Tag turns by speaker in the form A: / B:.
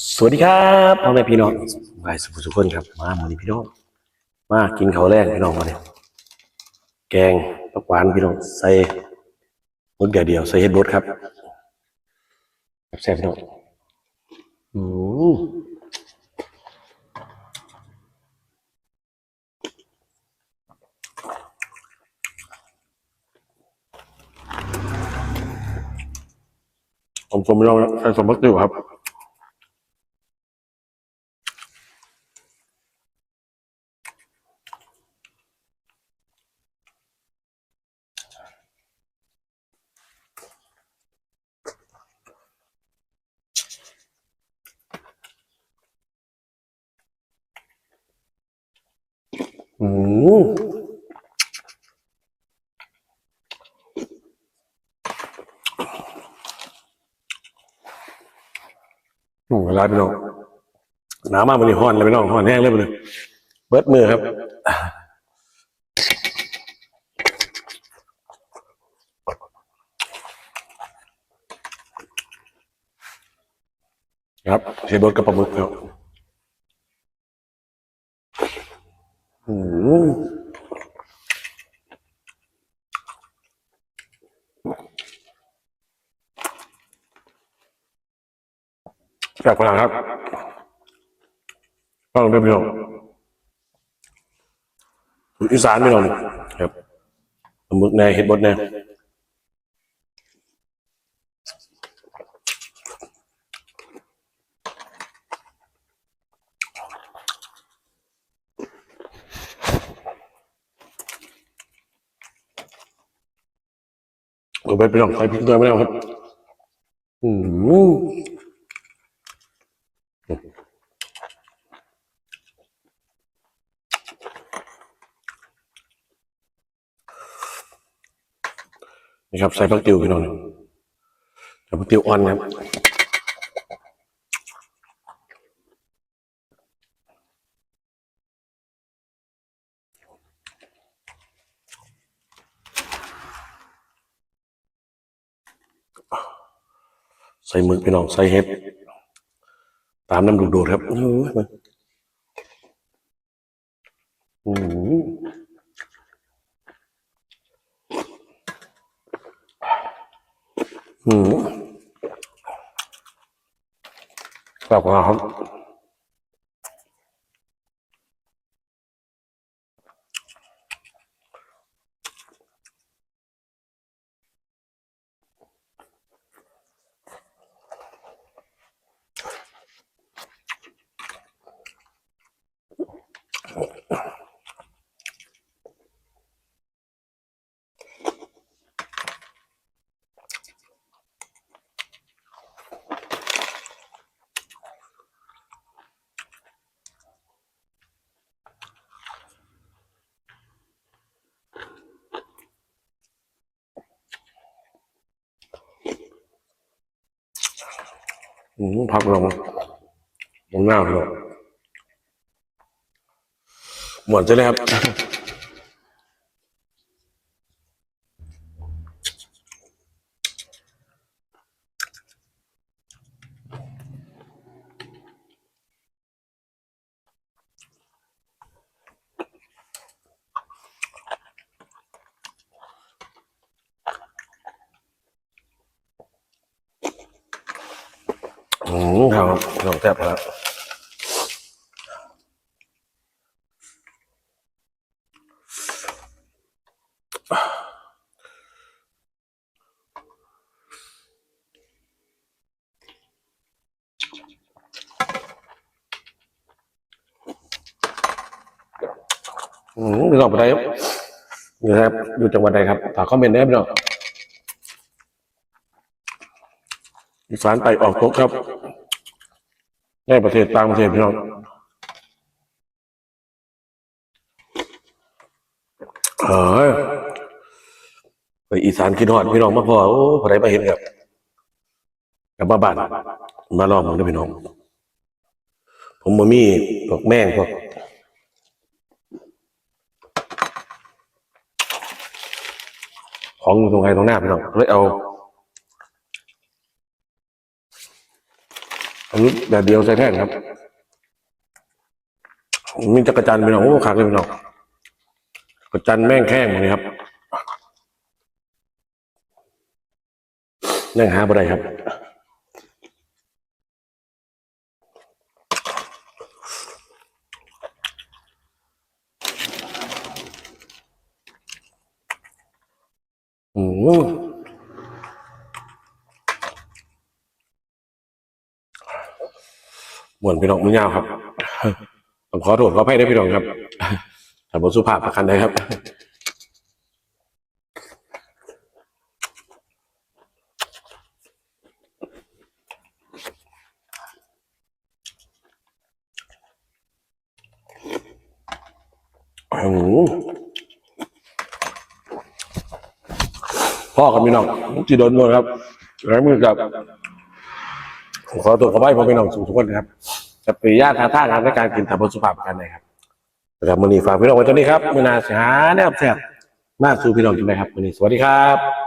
A: สวัสดีครับพ่อแม่พี่น้องบายสุขสุขคนครับ มาหมอนี้พี่น้อง มากินข้าวแรกพี่น้องมาเนี่ยแกงผักหวานพี่น้องใส่มดเดียวเดียวใส่เห็ดบดครับแซ่บๆพี่น้องอืมผมผมพี่น้องใส่สมบัติอยู่ครับ อืมโอ้เวลาพี่น้องหนาวมากมันนี่ห้อนเลยพี่น้องห้อนแห้งเลยมันเลยเบิดมือครับครับเชฟบดกับปลาหมึกครับอืม แซ่บขนาดครับก็ลองดูพี่น้องอีสานพี่น้องครับหมึกแน่เห็ดบดแน่ เอาไปไปลองใส่พริกด้วยไม่ได้ครับ อืมนะครับใส่ผักติวพี่น้องใส่ผักติวอ่อนครับ ใส่หมึกพี่น้องใส่เห็ด ตามน้ำดูดโดดครับอืมอืมแบบของเราครับอืม พักลงลงหน้าลงหมดจะเลยครับ อืมครับพี่น้องแซ่บแล้วอืมพี่น้องไปไหนครับนี่ครับอยู่จังหวัดใดครับฝากคอมเมนต์ได้พี่น้องอีสานไปออกตกครับ ในประเทศต่างประเทศพี่น้องเฮ้ยไปอีสานกินหอดพี่น้องมาพอโอ้พอได้มาเห็นครับกลับมาบ้านมาลองมันด้วยพี่น้อง ผมบ่มีพวกแม่งพวกของอยู่ตรงไหนตรงหน้าพี่น้องเลยเอา อันนี้แดดเดียวใส่แท่งครับ มีจักรจันทร์พี่น้องโอ้ขาดเลยพี่น้องกระจันแม่งแข้งหมดเลยครับนั่งหาบ่ได้ครับอืมห มวนพี่น้องมันยาวครับผมขอโทษขออภัยด้วยพี่น้องครับถ้าบทสุภาพประกันใดครับอืมพ่อกับพี่น้องจีโดนหมดครับแล้วมือกับ ผมขอตัวขอไปพ่อพี่น้องทุกคนนะครับจะปริญาทาท่าครับในการกินทำบทสุภาพกันนะครับนะครับมือนี้ฝากพี่น้องไว้ตอนนี้ครับมือนาสิหาแนบแซ่บมาสู่พี่น้องกินไหมครับมือนี้สวัสดีครับ